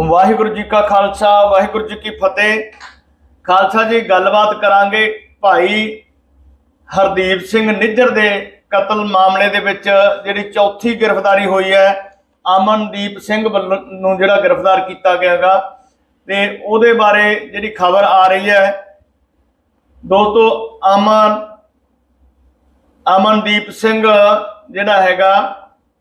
ਵਾਹਿਗੁਰੂ ਜੀ ਕਾ ਖਾਲਸਾ, ਵਾਹਿਗੁਰੂ ਜੀ ਕੀ ਫਤਿਹ। ਖਾਲਸਾ ਜੀ, ਗੱਲਬਾਤ ਕਰਾਂਗੇ ਭਾਈ ਹਰਦੀਪ ਸਿੰਘ ਨਿੱਜਰ ਦੇ ਕਤਲ ਮਾਮਲੇ ਦੇ ਵਿੱਚ, ਜਿਹੜੀ ਚੌਥੀ ਗ੍ਰਿਫਤਾਰੀ ਹੋਈ ਹੈ। ਅਮਨਦੀਪ ਸਿੰਘ ਵੱਲੋਂ ਨੂੰ ਜਿਹੜਾ ਗ੍ਰਿਫਤਾਰ ਕੀਤਾ ਗਿਆਗਾ। ਤੇ ਉਹਦੇ ਬਾਰੇ ਜਿਹੜੀ ਖਬਰ ਆ ਰਹੀ ਹੈ, ਦੋਸਤੋ, ਅਮਨ, ਅਮਨਦੀਪ ਸਿੰਘ ਜਿਹੜਾ ਹੈਗਾ,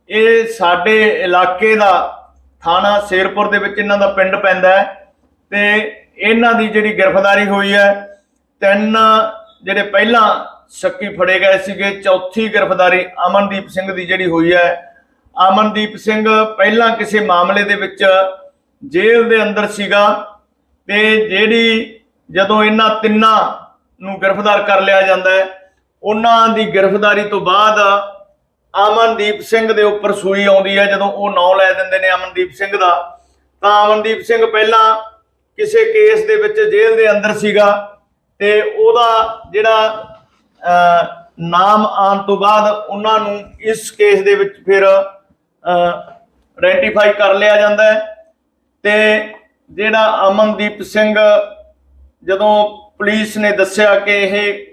ਇਹ ਸਾਡੇ ਇਲਾਕੇ ਦਾ ਥਾਣਾ ਸ਼ੇਰਪੁਰ ਦੇ ਵਿੱਚ ਇਹਨਾਂ ਦਾ ਪਿੰਡ ਪੈਂਦਾ ਹੈ ਤੇ ਇਹਨਾਂ ਦੀ ਜਿਹੜੀ ਗ੍ਰਿਫਤਾਰੀ ਹੋਈ ਹੈ, ਤਿੰਨ ਜਿਹੜੇ ਪਹਿਲਾਂ ਸ਼ੱਕੀ ਫੜੇ ਗਏ ਸੀਗੇ, ਚੌਥੀ ਗ੍ਰਿਫਤਾਰੀ ਅਮਨਦੀਪ ਸਿੰਘ ਦੀ ਜਿਹੜੀ ਹੋਈ ਹੈ। ਅਮਨਦੀਪ ਸਿੰਘ ਪਹਿਲਾਂ ਕਿਸੇ ਮਾਮਲੇ ਦੇ ਵਿੱਚ ਜੇਲ੍ਹ ਦੇ ਅੰਦਰ ਸੀਗਾ ਤੇ ਜਿਹੜੀ ਜਦੋਂ ਇਹਨਾਂ ਤਿੰਨਾਂ ਨੂੰ ਗ੍ਰਿਫਤਾਰ ਕਰ ਲਿਆ ਜਾਂਦਾ ਹੈ, ਉਹਨਾਂ ਦੀ ਗ੍ਰਿਫਤਾਰੀ ਤੋਂ ਬਾਅਦ ਅਮਨਦੀਪ ਸਿੰਘ ਦੇ ਉੱਪਰ ਸੂਈ ਆਉਂਦੀ ਹੈ, ਜਦੋਂ ਉਹ ਨਾਂ ਲੈ ਦਿੰਦੇ ਨੇ ਅਮਨਦੀਪ ਸਿੰਘ ਦਾ। ਤਾਂ ਅਮਨਦੀਪ ਸਿੰਘ ਪਹਿਲਾਂ ਕਿਸੇ ਕੇਸ ਦੇ ਵਿੱਚ ਜੇਲ੍ਹ ਦੇ ਅੰਦਰ ਸੀਗਾ ਤੇ ਉਹਦਾ ਜਿਹੜਾ ਨਾਮ ਆਉਣ ਤੋਂ ਬਾਅਦ ਉਹਨਾਂ ਨੂੰ ਇਸ ਕੇਸ ਦੇ ਵਿੱਚ ਫਿਰ ਆਇਡੈਂਟੀਫਾਈ ਕਰ ਲਿਆ ਜਾਂਦਾ ਹੈ। ਤੇ ਜਿਹੜਾ ਅਮਨਦੀਪ ਸਿੰਘ ਜਦੋਂ ਪੁਲਿਸ ਨੇ ਦੱਸਿਆ ਕਿ ਇਹ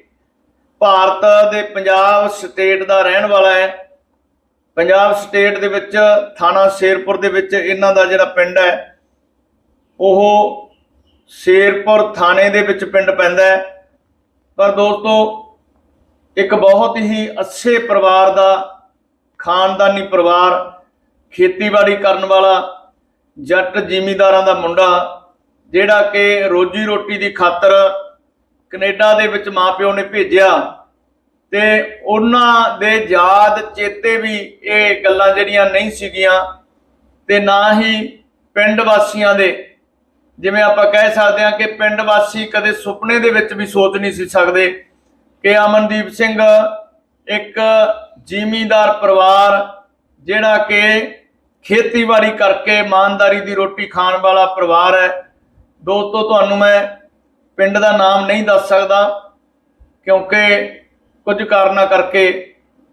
ਭਾਰਤ ਦੇ ਪੰਜਾਬ ਸਟੇਟ ਦਾ ਰਹਿਣ ਵਾਲਾ ਹੈ ਪੰਜਾਬ ਸਟੇਟ ਦੇ ਵਿੱਚ, ਥਾਣਾ ਸ਼ੇਰਪੁਰ ਦੇ ਵਿੱਚ ਇਹਨਾਂ ਦਾ ਜਿਹੜਾ ਪਿੰਡ ਹੈ, ਉਹ ਸ਼ੇਰਪੁਰ ਥਾਣੇ ਦੇ ਵਿੱਚ ਪਿੰਡ ਪੈਂਦਾ ਹੈ। ਪਰ ਦੋਸਤੋ, ਇੱਕ ਬਹੁਤ ਹੀ ਅੱਛੇ ਪਰਿਵਾਰ ਦਾ, ਖਾਨਦਾਨੀ ਪਰਿਵਾਰ, ਖੇਤੀਬਾੜੀ ਕਰਨ ਵਾਲਾ, ਜੱਟ ਜ਼ਿਮੀਂਦਾਰਾਂ ਦਾ ਮੁੰਡਾ, ਜਿਹੜਾ ਕਿ ਰੋਜੀ ਰੋਟੀ ਦੀ ਖਾਤਰ ਕੈਨੇਡਾ ਦੇ ਵਿੱਚ ਮਾਪਿਓ ਨੇ ਭੇਜਿਆ। ਤੇ ਉਹਨਾਂ ਦੇ ਯਾਦ ਚੇਤੇ ਵੀ ਇਹ ਗੱਲਾਂ ਜਿਹੜੀਆਂ ਨਹੀਂ ਸੀਗੀਆਂ ਤੇ ਨਾ ਹੀ ਪਿੰਡ ਵਾਸੀਆਂ ਦੇ। ਜਿਵੇਂ ਆਪਾਂ ਕਹਿ ਸਕਦੇ ਹਾਂ ਕਿ ਪਿੰਡ ਵਾਸੀ ਕਦੇ ਸੁਪਨੇ ਦੇ ਵਿੱਚ ਵੀ ਸੋਚ ਨਹੀਂ ਸੀ ਸਕਦੇ ਕਿ ਅਮਨਦੀਪ ਸਿੰਘ ਇੱਕ ਜ਼ਿਮੀਂਦਾਰ ਪਰਿਵਾਰ ਜਿਹੜਾ ਕਿ ਖੇਤੀਬਾੜੀ ਕਰਕੇ ਇਮਾਨਦਾਰੀ ਦੀ ਰੋਟੀ ਖਾਣ ਵਾਲਾ ਪਰਿਵਾਰ ਹੈ। ਦੋਸਤੋ, ਤੁਹਾਨੂੰ ਮੈਂ ਪਿੰਡ ਦਾ ਨਾਮ ਨਹੀਂ ਦੱਸ ਸਕਦਾ ਕਿਉਂਕਿ ਕੁਝ ਕਾਰਨਾਂ ਕਰਕੇ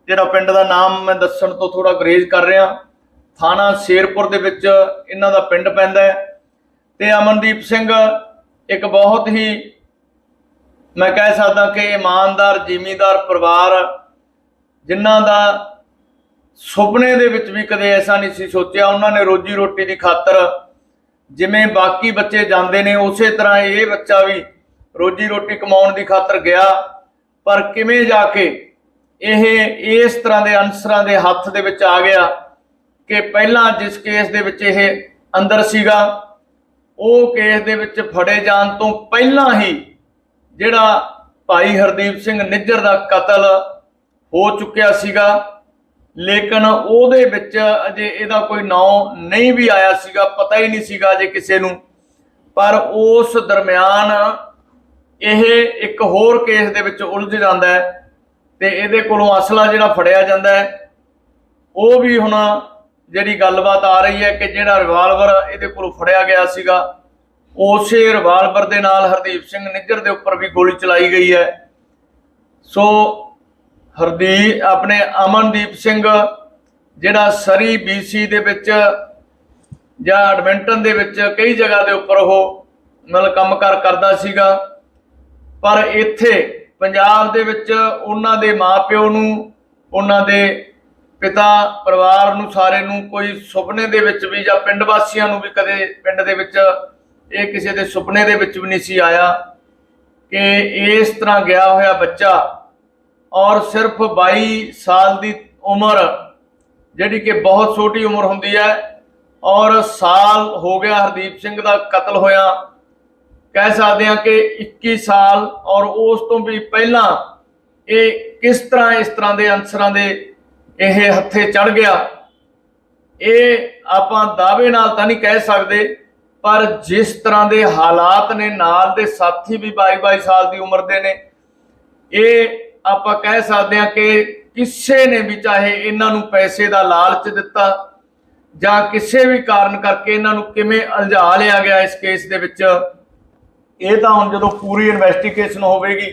ਜਿਹੜਾ ਪਿੰਡ ਦਾ ਨਾਮ ਮੈਂ ਦੱਸਣ ਤੋਂ ਥੋੜਾ ਗਰੇਜ਼ ਕਰ ਰਿਹਾ। ਥਾਣਾ ਸ਼ੇਰਪੁਰ ਦੇ ਵਿੱਚ ਇਹਨਾਂ ਦਾ ਪਿੰਡ ਪੈਂਦਾ ਹੈ ਤੇ ਅਮਨਦੀਪ ਸਿੰਘ ਇੱਕ ਬਹੁਤ ਹੀ ਮੈਂ ਕਹਿ ਸਕਦਾ ਕਿ ਇਮਾਨਦਾਰ, ਜ਼ਿਮੀਂਦਾਰ ਪਰਿਵਾਰ ਜਿਨ੍ਹਾਂ ਦਾ ਸੁਪਨੇ ਦੇ ਵਿੱਚ ਵੀ ਕਦੇ ਐਸਾ ਨਹੀਂ ਸੀ ਸੋਚਿਆ। ਉਹਨਾਂ ਨੇ ਰੋਜੀ ਰੋਟੀ ਦੀ ਖਾਤਰ ਜਿਵੇਂ ਬਾਕੀ ਬੱਚੇ ਜਾਂਦੇ ਨੇ, ਉਸੇ ਤਰ੍ਹਾਂ ਇਹ ਬੱਚਾ ਵੀ ਰੋਜੀ ਰੋਟੀ ਕਮਾਉਣ ਦੀ ਖਾਤਰ ਗਿਆ। ਪਰ ਕਿਵੇਂ ਜਾ ਕੇ ਇਹ ਇਸ ਤਰ੍ਹਾਂ ਦੇ ਅਨਸਰਾਂ ਦੇ ਹੱਥ ਦੇ ਵਿੱਚ ਆ ਗਿਆ ਕਿ ਪਹਿਲਾਂ ਜਿਸ ਕੇਸ ਦੇ ਵਿੱਚ ਇਹ ਅੰਦਰ ਸੀਗਾ, ਉਹ ਕੇਸ ਦੇ ਵਿੱਚ ਫੜੇ ਜਾਣ ਤੋਂ ਪਹਿਲਾਂ ਹੀ ਜਿਹੜਾ ਭਾਈ ਹਰਦੀਪ ਸਿੰਘ ਨਿੱਜਰ ਦਾ ਕਤਲ ਹੋ ਚੁੱਕਿਆ ਸੀਗਾ, ਲੇਕਿਨ ਉਹਦੇ ਵਿੱਚ ਅਜੇ ਇਹਦਾ ਕੋਈ ਨਾਂ ਨਹੀਂ ਵੀ ਆਇਆ ਸੀਗਾ, ਪਤਾ ਹੀ ਨਹੀਂ ਸੀਗਾ ਅਜੇ ਕਿਸੇ ਨੂੰ। ਪਰ ਉਸ ਦਰਮਿਆਨ ਇਹ ਇੱਕ ਹੋਰ ਕੇਸ ਦੇ ਵਿੱਚ ਉਲਝ ਜਾਂਦਾ ਹੈ ਤੇ ਇਹਦੇ ਕੋਲੋਂ ਅਸਲਾ ਜਿਹੜਾ ਫੜਿਆ ਜਾਂਦਾ ਹੈ, ਉਹ ਵੀ ਹੁਣ ਜਿਹੜੀ ਗੱਲਬਾਤ ਆ ਰਹੀ ਹੈ ਕਿ ਜਿਹੜਾ ਰਿਵਾਲਵਰ ਇਹਦੇ ਕੋਲੋਂ ਫੜਿਆ ਗਿਆ ਸੀਗਾ, ਉਸੇ ਰਿਵਾਲਵਰ ਦੇ ਨਾਲ ਹਰਦੀਪ ਸਿੰਘ ਨਿੱਜਰ ਦੇ ਉੱਪਰ ਵੀ ਗੋਲੀ ਚਲਾਈ ਗਈ ਹੈ। ਸੋ ਹਰਦੀਪ, ਆਪਣੇ ਅਮਨਦੀਪ ਸਿੰਘ ਜਿਹੜਾ ਸਰੀ ਬੀਸੀ ਦੇ ਵਿੱਚ ਜਾਂ ਐਡਮਿੰਟਨ ਦੇ ਵਿੱਚ ਕਈ ਜਗ੍ਹਾ ਦੇ ਉੱਪਰ ਉਹ ਮਤਲਬ ਕੰਮਕਾਰ ਕਰਦਾ ਸੀਗਾ। ਪਰ ਇੱਥੇ ਪੰਜਾਬ ਦੇ ਵਿੱਚ ਉਹਨਾਂ ਦੇ ਮਾਪਿਓ ਨੂੰ, ਉਹਨਾਂ ਦੇ ਪਿਤਾ, ਪਰਿਵਾਰ ਨੂੰ ਸਾਰੇ ਨੂੰ ਕੋਈ ਸੁਪਨੇ ਦੇ ਵਿੱਚ ਵੀ ਜਾਂ ਪਿੰਡ ਵਾਸੀਆਂ ਨੂੰ ਵੀ ਕਦੇ ਪਿੰਡ ਦੇ ਵਿੱਚ ਇਹ ਕਿਸੇ ਦੇ ਸੁਪਨੇ ਦੇ ਵਿੱਚ ਵੀ ਨਹੀਂ ਸੀ ਆਇਆ ਕਿ ਇਸ ਤਰ੍ਹਾਂ ਗਿਆ ਹੋਇਆ ਬੱਚਾ ਔਰ ਸਿਰਫ 22 ਸਾਲ ਦੀ ਉਮਰ ਜਿਹੜੀ ਕਿ ਬਹੁਤ ਛੋਟੀ ਉਮਰ ਹੁੰਦੀ ਹੈ ਔਰ ਸਾਲ ਹੋ ਗਿਆ ਹਰਦੀਪ ਸਿੰਘ ਦਾ ਕਤਲ ਹੋਇਆ ਕਹਿ ਸਕਦੇ ਹਾਂ ਕਿ 21 ਸਾਲ ਔਰ ਉਸ ਤੋਂ ਵੀ ਪਹਿਲਾਂ ਇਹ ਕਿਸ ਤਰ੍ਹਾਂ ਇਸ ਤਰ੍ਹਾਂ ਦੇ ਅਨਸਰਾਂ ਦੇ ਇਹ ਹੱਥੇ ਚੜ ਗਿਆ, ਇਹ ਆਪਾਂ ਦਾਅਵੇ ਨਾਲ ਤਾਂ ਨਹੀਂ ਕਹਿ ਸਕਦੇ, ਪਰ ਜਿਸ ਤਰ੍ਹਾਂ ਦੇ ਹਾਲਾਤ ਨੇ, ਨਾਲ ਦੇ ਸਾਥੀ ਵੀ 22 ਸਾਲ ਦੀ ਉਮਰ ਦੇ ਨੇ, ਇਹ ਆਪਾਂ ਕਹਿ ਸਕਦੇ ਹਾਂ ਕਿ ਕਿਸੇ ਨੇ ਵੀ ਚਾਹੇ ਇਹਨਾਂ ਨੂੰ ਪੈਸੇ ਦਾ ਲਾਲਚ ਦਿੱਤਾ ਜਾਂ ਕਿਸੇ ਵੀ ਕਾਰਨ ਕਰਕੇ ਇਹਨਾਂ ਨੂੰ ਕਿਵੇਂ ਅਲਝਾ ਲਿਆ ਗਿਆ ਇਸ ਕੇਸ ਦੇ ਵਿੱਚ ਇਹ ਤਾਂ ਹੁਣ ਜਦੋਂ ਪੂਰੀ ਇਨਵੈਸਟੀਗੇਸ਼ਨ ਹੋਵੇਗੀ,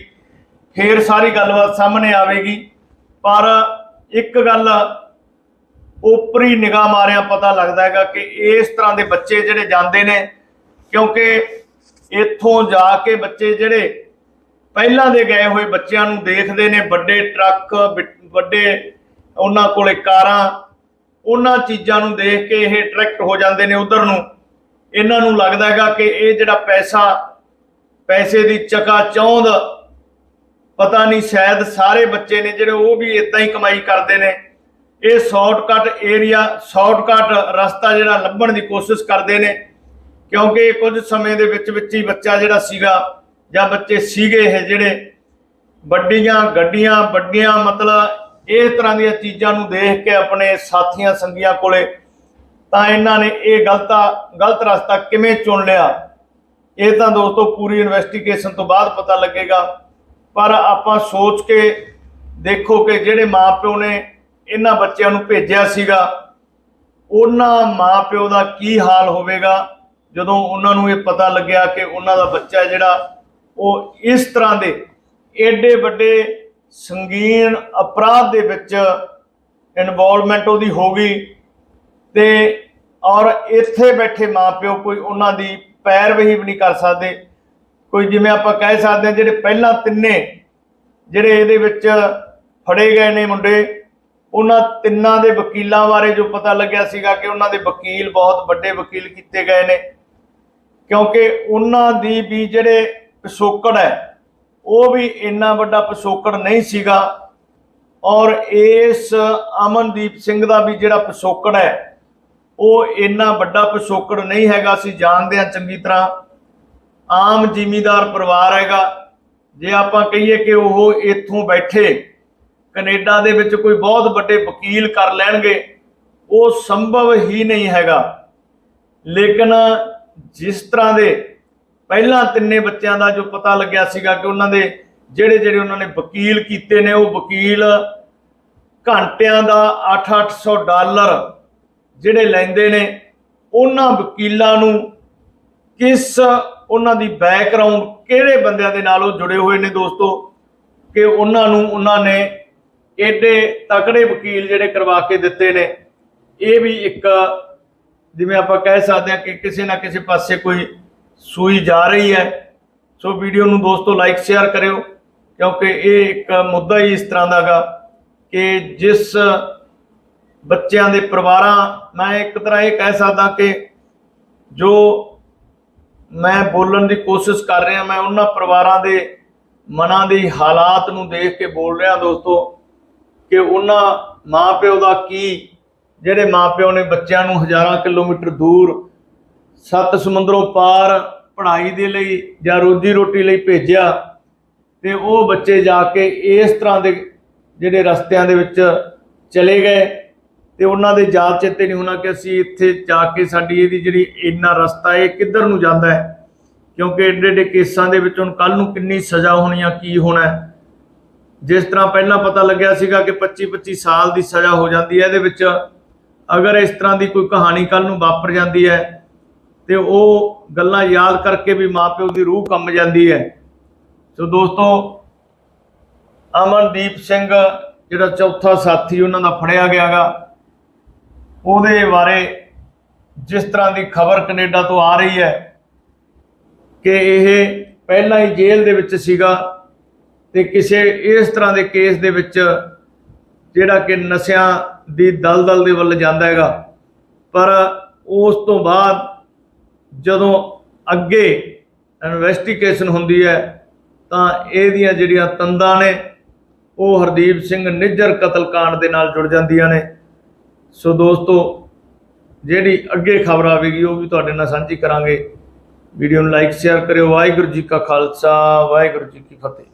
ਫੇਰ ਸਾਰੀ ਗੱਲਬਾਤ ਸਾਹਮਣੇ ਆਵੇਗੀ। ਪਰ ਇੱਕ ਗੱਲ ਉਪਰੀ ਨਿਗਾਹ ਮਾਰਿਆ ਪਤਾ ਲੱਗਦਾ ਹੈਗਾ ਕਿ ਇਸ ਤਰ੍ਹਾਂ ਦੇ ਬੱਚੇ ਜਿਹੜੇ ਜਾਂਦੇ ਨੇ, ਕਿਉਂਕਿ ਇੱਥੋਂ ਜਾ ਕੇ ਬੱਚੇ ਜਿਹੜੇ ਪਹਿਲਾਂ ਦੇ ਗਏ ਹੋਏ ਬੱਚਿਆਂ ਨੂੰ ਦੇਖਦੇ ਨੇ, ਵੱਡੇ ਟਰੱਕ ਵੱਡੇ ਉਹਨਾਂ ਕੋਲੇ ਕਾਰਾਂ, ਉਹਨਾਂ ਚੀਜ਼ਾਂ ਨੂੰ ਦੇਖ ਕੇ ਇਹ ਅਟਰੈਕਟ ਹੋ ਜਾਂਦੇ ਨੇ ਉਧਰ ਨੂੰ। ਇਹਨਾਂ ਨੂੰ ਲੱਗਦਾ ਹੈਗਾ ਕਿ ਇਹ ਜਿਹੜਾ ਪੈਸਾ ਪੈਸੇ ਦੀ ਚਕਾ ਚੌਂਦ। ਪਤਾ ਨਹੀਂ, ਸ਼ਾਇਦ ਸਾਰੇ ਬੱਚੇ ਨੇ ਜਿਹੜੇ ਉਹ ਵੀ ਇਦਾਂ ਹੀ ਕਮਾਈ ਕਰਦੇ ਨੇ। ਇਹ ਸ਼ਾਰਟਕਟ ਏਰੀਆ ਸ਼ਾਰਟਕਟ ਰਸਤਾ ਜਿਹੜਾ ਲੱਭਣ ਦੀ ਕੋਸ਼ਿਸ਼ ਕਰਦੇ ਨੇ। ਕਿਉਂਕਿ ਕੁਝ ਸਮੇਂ ਦੇ ਵਿੱਚ ਵਿੱਚ ਹੀ ਬੱਚਾ ਜਿਹੜਾ ਸੀਗਾ, ਜਾਂ ਬੱਚੇ ਸੀਗੇ ਇਹ ਜਿਹੜੇ, ਵੱਡੀਆਂ ਗੱਡੀਆਂ, ਵੱਡੀਆਂ ਮਤਲਬ ਇਸ ਤਰ੍ਹਾਂ ਦੀਆਂ ਚੀਜ਼ਾਂ ਨੂੰ ਦੇਖ ਕੇ ਆਪਣੇ ਸਾਥੀਆਂ ਸੰਗੀਆਂ ਕੋਲੇ ਤਾਂ ਇਹਨਾਂ ਨੇ ਇਹ ਗਲਤਾ, ਗਲਤ ਰਸਤਾ ਕਿਵੇਂ ਚੁਣ ਲਿਆ? ਇਹ ਤਾਂ ਦੋਸਤੋ ਪੂਰੀ ਇਨਵੈਸਟੀਗੇਸ਼ਨ ਤੋਂ ਬਾਅਦ ਪਤਾ ਲੱਗੇਗਾ। ਪਰ ਆਪਾਂ ਸੋਚ ਕੇ ਦੇਖੋ ਕਿ ਜਿਹੜੇ ਮਾਪਿਓ ਨੇ ਇਹਨਾਂ ਬੱਚਿਆਂ ਨੂੰ ਭੇਜਿਆ ਸੀਗਾ, ਉਹਨਾਂ ਮਾਪਿਓ ਦਾ ਕੀ ਹਾਲ ਹੋਵੇਗਾ? ਜਦੋਂ ਉਹਨਾਂ ਨੂੰ ਇਹ ਪਤਾ ਲੱਗਿਆ ਕਿ ਉਹਨਾਂ ਦਾ ਬੱਚਾ ਜਿਹੜਾ, ਉਹ ਇਸ ਤਰ੍ਹਾਂ ਦੇ ਏਡੇ ਵੱਡੇ ਸੰਗੀਨ ਅਪਰਾਧ ਦੇ ਵਿੱਚ ਇਨਵੋਲਵਮੈਂਟ ਉਹਦੀ ਹੋ ਗਈ ਤੇ ਔਰ ਇੱਥੇ ਬੈਠੇ ਮਾਪਿਓ ਕੋਈ ਉਹਨਾਂ ਦੀ ਪੈਰ ਵੀ ਨਹੀਂ ਕਰ ਸਕਦੇ। ਕੋਈ ਜਿਵੇਂ ਆਪਾਂ ਕਹਿ ਸਕਦੇ ਹਾਂ, ਜਿਹੜੇ ਪਹਿਲਾਂ ਤਿੰਨੇ ਜਿਹੜੇ ਇਹਦੇ ਵਿੱਚ ਫੜੇ ਗਏ ਨੇ ਮੁੰਡੇ, ਉਹਨਾਂ ਤਿੰਨਾਂ ਦੇ ਵਕੀਲਾਂ ਬਾਰੇ ਜੋ ਪਤਾ ਲੱਗਿਆ ਸੀਗਾ ਕਿ ਉਹਨਾਂ ਦੇ ਵਕੀਲ, ਬਹੁਤ ਵੱਡੇ ਵਕੀਲ ਕੀਤੇ ਗਏ ਨੇ। ਕਿਉਂਕਿ ਉਹਨਾਂ ਦੀ ਵੀ ਜਿਹੜੇ ਪਿਛੋਕੜ ਹੈ, ਉਹ ਵੀ ਇੰਨਾ ਵੱਡਾ ਪਿਛੋਕੜ ਨਹੀਂ ਸੀਗਾ। ਔਰ ਇਸ ਅਮਨਦੀਪ ਸਿੰਘ ਦਾ ਵੀ ਜਿਹੜਾ ਪਿਛੋਕੜ ਹੈ ਉਹ ਇੰਨਾ ਵੱਡਾ ਪਿਛੋਕੜ ਨਹੀਂ ਹੈਗਾ, ਅਸੀਂ ਜਾਣਦੇ ਹਾਂ ਚੰਗੀ ਤਰ੍ਹਾਂ। ਆਮ ਜਿਮੀਦਾਰ ਪਰਿਵਾਰ ਹੈਗਾ। ਜੇ ਆਪਾਂ ਕਹੀਏ ਕਿ ਉਹ ਇੱਥੋਂ ਬੈਠੇ, ਕੈਨੇਡਾ ਦੇ ਵਿੱਚ ਕੋਈ ਬਹੁਤ ਵੱਡੇ ਵਕੀਲ ਕਰ ਲੈਣਗੇ, ਉਹ ਸੰਭਵ ਹੀ ਨਹੀਂ ਹੈਗਾ। ਲੇਕਿਨ ਜਿਸ ਤਰ੍ਹਾਂ ਦੇ ਪਹਿਲਾਂ ਤਿੰਨੇ ਬੱਚਿਆਂ ਦਾ ਜੋ ਪਤਾ ਲੱਗਿਆ ਸੀਗਾ ਕਿ ਉਹਨਾਂ ਦੇ ਜਿਹੜੇ ਜਿਹੜੇ ਉਹਨਾਂ ਨੇ ਵਕੀਲ ਕੀਤੇ ਨੇ, ਉਹ ਵਕੀਲ ਘੰਟਿਆਂ ਦਾ 8-800 ਡਾਲਰ ਜਿਹੜੇ ਲੈਂਦੇ ਨੇ, ਉਹਨਾਂ ਵਕੀਲਾਂ ਨੂੰ ਕਿਸ ਉਹਨਾਂ ਦੀ ਬੈਕਗ੍ਰਾਉਂਡ ਕਿਹੜੇ ਬੰਦਿਆਂ ਦੇ ਨਾਲ ਉਹ ਜੁੜੇ ਹੋਏ ਨੇ ਦੋਸਤੋ, ਕਿ ਉਹਨਾਂ ਨੂੰ ਉਹਨਾਂ ਨੇ ਏਡੇ ਤਕੜੇ ਵਕੀਲ ਜਿਹੜੇ ਕਰਵਾ ਕੇ ਦਿੱਤੇ ਨੇ। ਇਹ ਵੀ ਇੱਕ ਜਿਵੇਂ ਆਪਾਂ ਕਹਿ ਸਕਦੇ ਹਾਂ ਕਿ ਕਿਸੇ ਨਾ ਕਿਸੇ ਪਾਸੇ ਕੋਈ ਸੂਈ ਜਾ ਰਹੀ ਹੈ। ਸੋ ਵੀਡੀਓ ਨੂੰ ਦੋਸਤੋ ਲਾਈਕ ਸ਼ੇਅਰ ਕਰਿਓ, ਕਿਉਂਕਿ ਇਹ ਇੱਕ ਮੁੱਦਾ ਹੀ ਇਸ ਤਰ੍ਹਾਂ ਦਾਗਾ ਕਿ ਜਿਸ ਬੱਚਿਆਂ ਦੇ ਪਰਿਵਾਰਾਂ, ਮੈਂ ਇੱਕ ਤਰ੍ਹਾਂ ਇਹ ਕਹਿ ਸਕਦਾ ਕਿ ਜੋ ਮੈਂ ਬੋਲਣ ਦੀ ਕੋਸ਼ਿਸ਼ ਕਰ ਰਿਹਾ, ਮੈਂ ਉਹਨਾਂ ਪਰਿਵਾਰਾਂ ਦੇ ਮਨਾਂ ਦੇ ਹਾਲਾਤ ਨੂੰ ਦੇਖ ਕੇ ਬੋਲ ਰਿਹਾ ਦੋਸਤੋ ਕਿ ਉਹਨਾਂ ਮਾਪਿਓ ਦਾ ਕੀ, ਜਿਹੜੇ ਮਾਪਿਓ ਨੇ ਬੱਚਿਆਂ ਨੂੰ ਹਜ਼ਾਰਾਂ ਕਿਲੋਮੀਟਰ ਦੂਰ ਸੱਤ ਸਮੁੰਦਰੋਂ ਪਾਰ ਪੜ੍ਹਾਈ ਦੇ ਲਈ ਜਾਂ ਰੋਜੀ ਰੋਟੀ ਲਈ ਭੇਜਿਆ ਤੇ ਉਹ ਬੱਚੇ ਜਾ ਕੇ ਇਸ ਤਰ੍ਹਾਂ ਦੇ ਜਿਹੜੇ ਰਸਤਿਆਂ ਦੇ ਵਿੱਚ ਚਲੇ ਗਏ। ਤੇ ਉਹਨਾਂ ਦੇ ਯਾਦ ਚੇਤੇ ਨਹੀਂ ਹੋਣਾ ਕਿ ਅਸੀਂ ਇੱਥੇ ਜਾ ਕੇ ਸਾਡੀ ਇਹਦੀ ਜਿਹੜੀ ਇੰਨਾ ਰਸਤਾ ਇਹ ਕਿੱਧਰ ਨੂੰ ਜਾਂਦਾ ਹੈ? ਕਿਉਂਕਿ ਏਡੇ ਏਡੇ ਕੇਸਾਂ ਦੇ ਵਿੱਚ ਹੁਣ ਕੱਲ ਨੂੰ ਕਿੰਨੀ ਸਜ਼ਾ ਹੋਣੀ ਆ, ਕੀ ਹੋਣਾ ਜਿਸ ਤਰ੍ਹਾਂ ਪਹਿਲਾਂ ਪਤਾ ਲੱਗਿਆ ਸੀਗਾ ਕਿ 25 25 ਸਾਲ ਦੀ ਸਜ਼ਾ ਹੋ ਜਾਂਦੀ ਹੈ, ਇਹਦੇ ਵਿੱਚ ਅਗਰ ਇਸ ਤਰ੍ਹਾਂ ਦੀ ਕੋਈ ਕਹਾਣੀ ਕੱਲ ਨੂੰ ਵਾਪਰ ਜਾਂਦੀ ਹੈ ਤੇ ਉਹ ਗੱਲਾਂ ਯਾਦ ਕਰਕੇ ਵੀ ਮਾਪਿਓ ਦੀ ਰੂਹ ਕੰਬ ਜਾਂਦੀ ਹੈ। ਸੋ ਦੋਸਤੋ, ਅਮਨਦੀਪ ਸਿੰਘ, ਜਿਹੜਾ ਚੌਥਾ ਸਾਥੀ ਉਹਨਾਂ ਦਾ ਫੜਿਆ ਗਿਆਗਾ। ਉਹਦੇ ਬਾਰੇ ਜਿਸ ਤਰ੍ਹਾਂ ਦੀ ਖਬਰ ਕੈਨੇਡਾ ਤੋਂ ਆ ਰਹੀ ਹੈ ਕਿ ਇਹ ਪਹਿਲਾਂ ਹੀ ਜੇਲ੍ਹ ਦੇ ਵਿੱਚ ਸੀਗਾ ਤੇ ਕਿਸੇ ਇਸ ਤਰ੍ਹਾਂ ਦੇ ਕੇਸ ਦੇ ਵਿੱਚ ਜਿਹੜਾ ਕਿ ਨਸ਼ਿਆਂ ਦੀ ਦਲਦਲ ਦੇ ਵੱਲ ਜਾਂਦਾ ਹੈਗਾ। ਪਰ ਉਸ ਤੋਂ ਬਾਅਦ ਜਦੋਂ ਅੱਗੇ ਇਨਵੈਸਟੀਗੇਸ਼ਨ ਹੁੰਦੀ ਹੈ, ਤਾਂ ਇਹਦੀਆਂ ਜਿਹੜੀਆਂ ਤੰਦਾਂ ਨੇ, ਉਹ ਹਰਦੀਪ ਸਿੰਘ ਨਿੱਜਰ ਕਤਲकांड ਦੇ ਨਾਲ ਜੁੜ ਜਾਂਦੀਆਂ ਨੇ। ਸੋ ਦੋਸਤੋ, ਜਿਹੜੀ ਅੱਗੇ ਖਬਰ ਆਵੇਗੀ ਉਹ ਵੀ ਤੁਹਾਡੇ ਨਾਲ ਸਾਂਝੀ ਕਰਾਂਗੇ। ਵੀਡੀਓ ਨੂੰ ਲਾਈਕ ਸ਼ੇਅਰ ਕਰਿਓ। ਵਾਹਿਗੁਰੂ ਜੀ ਕਾ ਖਾਲਸਾ, ਵਾਹਿਗੁਰੂ ਜੀ ਕੀ ਫਤਿਹ।